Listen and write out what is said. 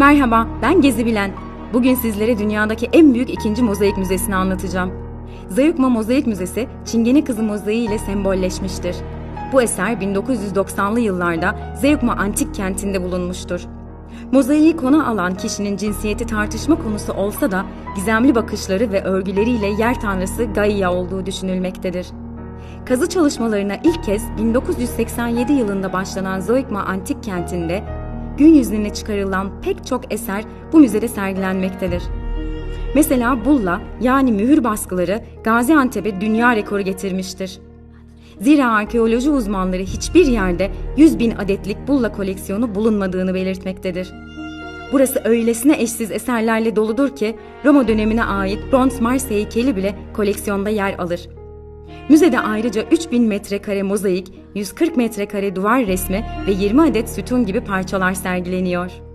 Merhaba, ben Gezi Bilen. Bugün sizlere dünyadaki en büyük ikinci mozaik müzesini anlatacağım. Zayıkma Mozaik Müzesi, Çingene Kızı mozaiği ile sembolleşmiştir. Bu eser 1990'lı yıllarda Zayıkma Antik Kenti'nde bulunmuştur. Mozaiği konu alan kişinin cinsiyeti tartışma konusu olsa da gizemli bakışları ve örgüleriyle yer tanrısı Gaia olduğu düşünülmektedir. Kazı çalışmalarına ilk kez 1987 yılında başlanan Zoikma Antik Kenti'nde gün yüzüne çıkarılan pek çok eser bu müzede sergilenmektedir. Mesela bulla yani mühür baskıları Gaziantep'e dünya rekoru getirmiştir. Zira arkeoloji uzmanları hiçbir yerde 100 bin adetlik bulla koleksiyonu bulunmadığını belirtmektedir. Burası öylesine eşsiz eserlerle doludur ki Roma dönemine ait bronz Mars heykeli bile koleksiyonda yer alır. Müzede ayrıca 3000 metrekare mozaik, 140 metrekare duvar resmi ve 20 adet sütun gibi parçalar sergileniyor.